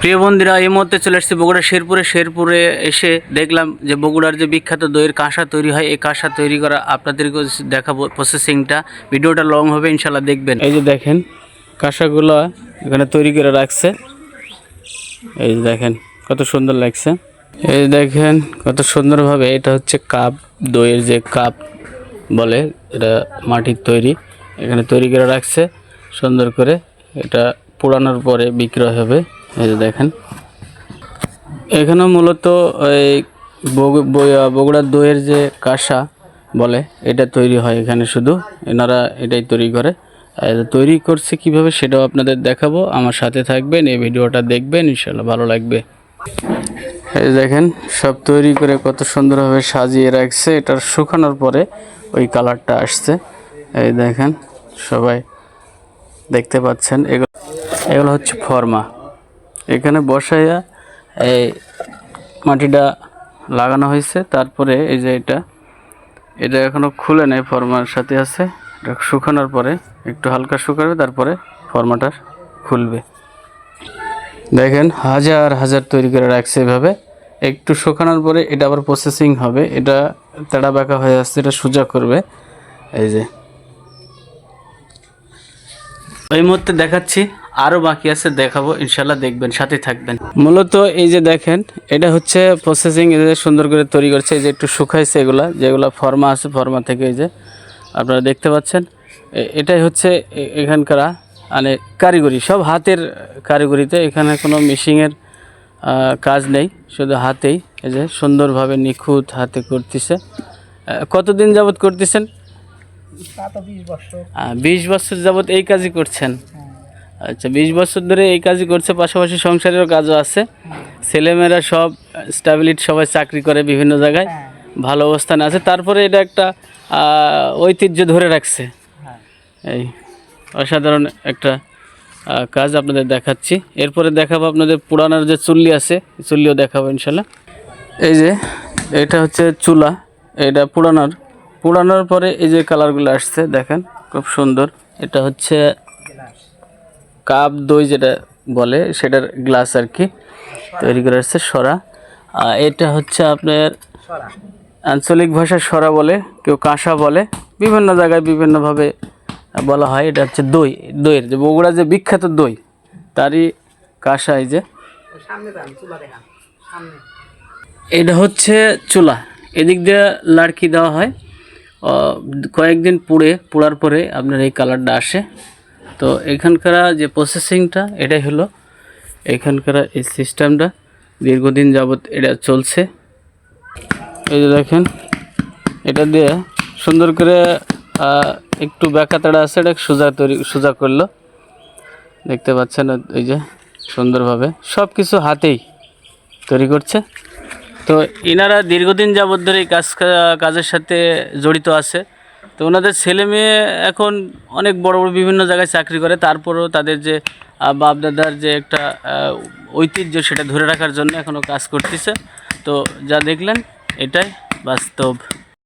প্রিয় বন্ধুরা, এই মুহূর্তে চলে এসেছি বগুড়া শেরপুরে। শেরপুরে এসে দেখলাম যে বগুড়ার যে বিখ্যাত দইয়ের কাঁসা তৈরি হয়, এই কাঁসা তৈরি করা আপনাদেরকে দেখাবো প্রসেসিংটা ভিডিওটা লং হবে ইনশাল্লাহ দেখবেন। এই যে দেখেন, কাঁসাগুলো এখানে তৈরি করে রাখছে। এই যে দেখেন, কত সুন্দর লাগছে। এই যে দেখেন, কত সুন্দরভাবে এটা হচ্ছে কাপ, দইয়ের যে কাপ বলে, এটা মাটির তৈরি। এখানে তৈরি করে রাখছে, সুন্দর করে। এটা পোড়ানোর পরে বিক্রয় হবে। এই যে দেখেন। এখানে মূলত এই বগুড়ার দইয়ের যে কাঁসা বলে, এটা তৈরি হয় এখানে শুধু। এনারা এটাই তৈরি করে। তৈরি করছে কীভাবে সেটাও আপনাদের দেখাবো। আমার সাথে থাকবেন, এই ভিডিওটা দেখবেন, ইনশাল্লাহ ভালো লাগবে। এই দেখেন, সব তৈরি করে কত সুন্দরভাবে সাজিয়ে রাখছে। এটা শুকানোর পরে ওই কালারটা আসছে। এই দেখেন, সবাই দেখতে পাচ্ছেন। এগুলো এগুলো হচ্ছে ফর্মা। এখানে বসাইয়া এই মাটিটা লাগানো হয়েছে। তারপরে এই যে এটা এটা এখনও খুলে নেই, ফর্মার সাথে আছে। এটা শুকানোর পরে একটু হালকা শুকাবে, তারপরে ফর্মাটা খুলবে। দেখেন, হাজার হাজার তৈরি করে রাখছে এভাবে। একটু শুকানোর পরে এটা আবার প্রসেসিং হবে। এটা তেড়া বাঁকা হয়ে আসছে, এটা সোজা করবে। এই যে। এই মুহূর্তে দেখাচ্ছি আরও বাকি আছে দেখাবো ইনশাল্লাহ দেখবেন সাথে থাকবেন। মূলত এই যে দেখেন এটা হচ্ছে প্রসেসিং এদের সুন্দর করে তৈরি করছে এই যে একটু শুকাইছে এগুলা যেগুলো ফর্মা আছে ফর্মা থেকে এই যে আপনারা দেখতে পাচ্ছেন এটাই হচ্ছে এখানকার মানে কারিগরি সব হাতের কারিগরিতে এখানে কোনো মেশিংয়ের কাজ নেই শুধু হাতেই এই যে সুন্দরভাবে নিখুঁত হাতে করতেছে। কতদিন যাবত করতেছেন? বিশ বছর। যাবত এই কাজই করছেন? আচ্ছা বিশ বছর ধরে এই কাজই করছে পাশাপাশি সংসারেরও কাজও আছে। ছেলেমেয়েরা সব স্টাবিলিটি সবাই চাকরি করে বিভিন্ন জায়গায়। ভালো অবস্থানে আছে। তারপরে এটা একটা ঐতিহ্য ধরে রাখছে। এই অসাধারণ একটা কাজ আপনাদের দেখাচ্ছি। এরপরে দেখাবো আপনাদের পুরানোর যে চুল্লি আছে চুল্লিও দেখাবো ইনশাল্লাহ। এই যে এটা হচ্ছে চুলা এটা পুরানোর। পুরানোর পরে এই যে কালারগুলো আসছে দেখেন খুব সুন্দর। এটা হচ্ছে কাপ দই যেটা বলে সেটার গ্লাস আর কি তৈরি করা হচ্ছে সরা। আর এটা হচ্ছে আপনার আঞ্চলিক ভাষায় সরা বলে কেউ কাঁসা বলে বিভিন্ন জায়গায় বিভিন্নভাবে বলা হয়। এটা হচ্ছে দই দইয়ের যে বগুড়া যে বিখ্যাত দই তারই কাঁসা এই যে। এটা হচ্ছে চুলা এদিক দিয়ে লাড়কি দেওয়া হয়। কয়েকদিন পুড়ে পোড়ার পরে আপনার এই কালারটা আসে। তো এখানকার যে প্রসেসিংটা এটাই হলো এখানকার এই সিস্টেমটা দীর্ঘদিন যাবৎ এটা চলছে। এই যে দেখেন, এটা দিয়ে সুন্দর করে একটু ব্যাকাতাড়া আছে, এটা সোজা তৈরি, সোজা করল। দেখতে পাচ্ছেন এই যে সুন্দরভাবে। সব কিছু হাতেই তৈরি করছে। তো এনারা দীর্ঘদিন যাবৎ ধরে এই কাজ, কাজের সাথে জড়িত আছে। তো ওনাদের ছেলে মেয়ে এখন অনেক বড় বড় বিভিন্ন জায়গায় চাকরি করে। তারপরেও তাদের যে বাপ দাদার যে একটা ঐতিহ্য সেটা ধরে রাখার জন্য এখনও কাজ করতেছে। তো যা দেখলেন, এটাই বাস্তব।